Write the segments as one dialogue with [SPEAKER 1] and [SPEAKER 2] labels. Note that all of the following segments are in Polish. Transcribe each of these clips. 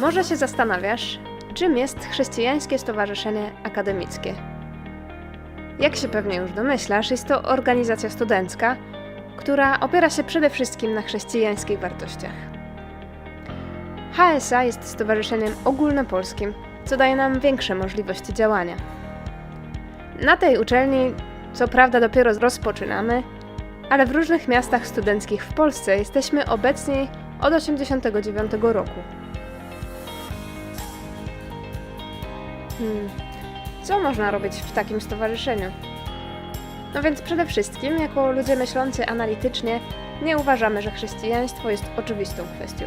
[SPEAKER 1] Może się zastanawiasz, czym jest Chrześcijańskie Stowarzyszenie Akademickie. Jak się pewnie już domyślasz, jest to organizacja studencka, która opiera się przede wszystkim na chrześcijańskich wartościach. HSA jest stowarzyszeniem ogólnopolskim, co daje nam większe możliwości działania. Na tej uczelni, co prawda, dopiero rozpoczynamy, ale w różnych miastach studenckich w Polsce jesteśmy obecni od 1989 roku. Hmm. Co można robić w takim stowarzyszeniu? No więc przede wszystkim, jako ludzie myślący analitycznie, nie uważamy, że chrześcijaństwo jest oczywistą kwestią.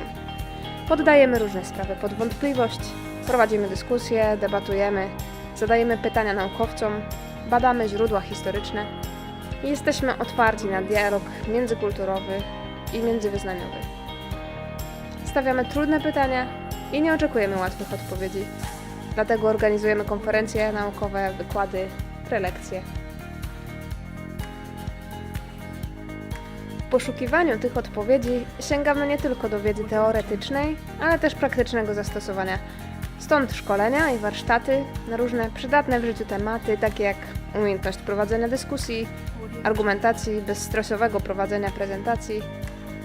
[SPEAKER 1] Poddajemy różne sprawy pod wątpliwość, prowadzimy dyskusje, debatujemy, zadajemy pytania naukowcom, badamy źródła historyczne i jesteśmy otwarci na dialog międzykulturowy i międzywyznaniowy. Stawiamy trudne pytania i nie oczekujemy łatwych odpowiedzi. Dlatego organizujemy konferencje naukowe, wykłady, prelekcje. W poszukiwaniu tych odpowiedzi sięgamy nie tylko do wiedzy teoretycznej, ale też praktycznego zastosowania. Stąd szkolenia i warsztaty na różne przydatne w życiu tematy, takie jak umiejętność prowadzenia dyskusji, argumentacji, bezstresowego prowadzenia prezentacji,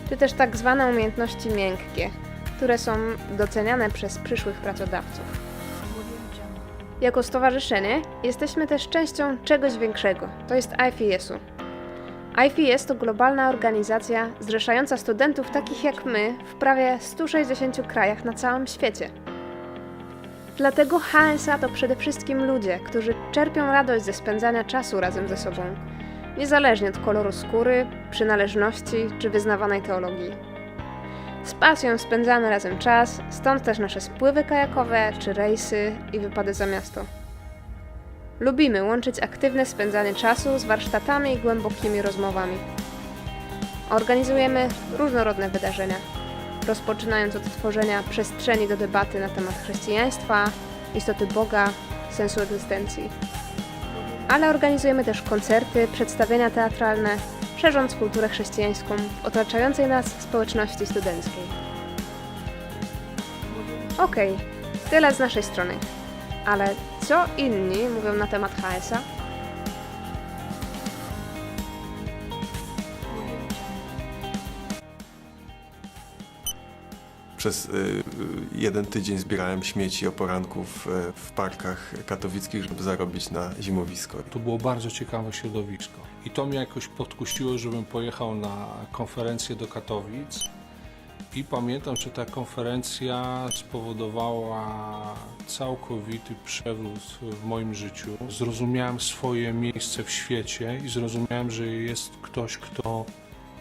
[SPEAKER 1] czy też tak zwane umiejętności miękkie, które są doceniane przez przyszłych pracodawców. Jako stowarzyszenie jesteśmy też częścią czegoś większego, to jest IFES-u. IFES to globalna organizacja zrzeszająca studentów takich jak my w prawie 160 krajach na całym świecie. Dlatego HSA to przede wszystkim ludzie, którzy czerpią radość ze spędzania czasu razem ze sobą, niezależnie od koloru skóry, przynależności czy wyznawanej teologii. Z pasją spędzamy razem czas, stąd też nasze spływy kajakowe czy rejsy i wypady za miasto. Lubimy łączyć aktywne spędzanie czasu z warsztatami i głębokimi rozmowami. Organizujemy różnorodne wydarzenia, rozpoczynając od tworzenia przestrzeni do debaty na temat chrześcijaństwa, istoty Boga, sensu egzystencji. Ale organizujemy też koncerty, przedstawienia teatralne, szerząc kulturę chrześcijańską w otaczającej nas społeczności studenckiej. Okej, tyle z naszej strony. Ale co inni mówią na temat HSA?
[SPEAKER 2] Przez y, y, jeden tydzień zbierałem śmieci o poranku w, y, w parkach katowickich, żeby zarobić na zimowisko.
[SPEAKER 3] To było bardzo ciekawe środowisko. I to mnie jakoś podkusiło, żebym pojechał na konferencję do Katowic. I pamiętam, że ta konferencja spowodowała całkowity przewrót w moim życiu. Zrozumiałem swoje miejsce w świecie i zrozumiałem, że jest ktoś, kto,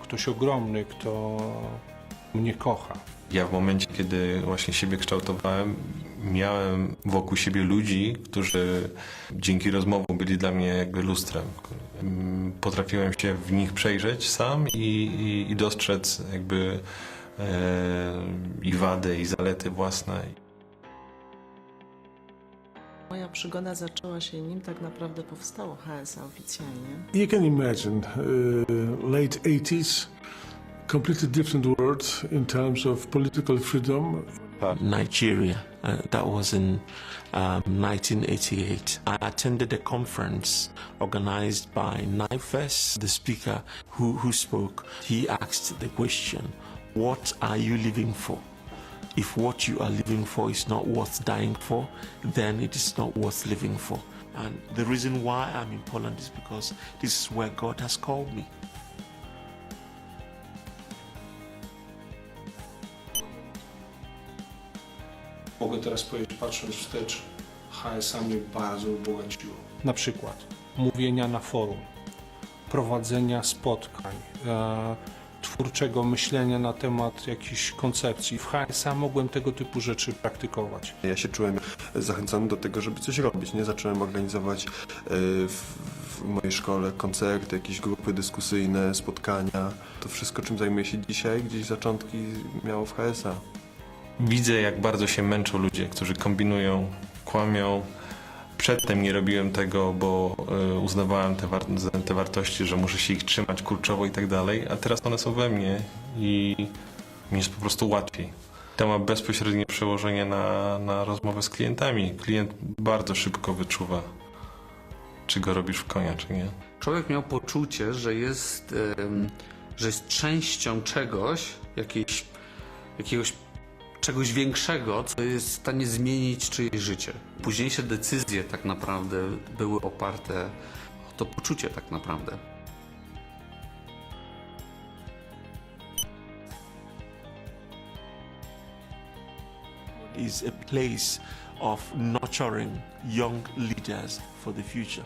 [SPEAKER 3] ktoś ogromny, kto mnie kocha.
[SPEAKER 4] Ja w momencie, kiedy właśnie siebie kształtowałem, miałem wokół siebie ludzi, którzy dzięki rozmowom byli dla mnie jakby lustrem. Potrafiłem się w nich przejrzeć sam i, i, i dostrzec jakby e, i wady, i zalety własne.
[SPEAKER 5] Moja przygoda zaczęła się nim tak naprawdę powstało HSA oficjalnie.
[SPEAKER 6] You can imagine uh, late 80s, completely different world in terms of political freedom.
[SPEAKER 7] Nigeria. Uh, that was in um, 1988. I attended a conference organized by NIFES. The speaker who, who spoke, he asked the question, What are you living for? If what you are living for is not worth dying for, then it is not worth living for. And the reason why I'm in Poland is because this is where God has called me.
[SPEAKER 3] Mogę teraz powiedzieć, patrząc wstecz, HSA mnie bardzo ubogaciło. Na przykład mówienia na forum, prowadzenia spotkań, e, twórczego myślenia na temat jakichś koncepcji. W HSA mogłem tego typu rzeczy praktykować.
[SPEAKER 2] Ja się czułem zachęcony do tego, żeby coś robić. Nie zacząłem organizować y, w, w mojej szkole koncerty, jakieś grupy dyskusyjne, spotkania. To wszystko, czym zajmuję się dzisiaj, gdzieś zaczątki miało w HSA.
[SPEAKER 4] Widzę, jak bardzo się męczą ludzie, którzy kombinują, kłamią. Przedtem nie robiłem tego, bo e, uznawałem te, war te wartości, że muszę się ich trzymać kurczowo i tak dalej, a teraz one są we mnie i mi jest po prostu łatwiej. To ma bezpośrednie przełożenie na, na rozmowę z klientami. Klient bardzo szybko wyczuwa, czy go robisz w konia, czy nie.
[SPEAKER 8] Człowiek miał poczucie, że jest, że jest częścią czegoś, jakiejś, jakiegoś czegoś większego, co jest w stanie zmienić czyjeś życie. Późniejsze decyzje tak naprawdę były oparte o to poczucie tak naprawdę.
[SPEAKER 7] is a place of nurturing young leaders for the future.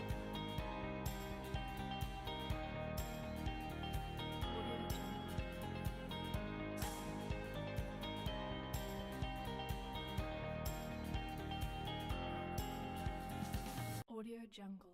[SPEAKER 9] Jungle.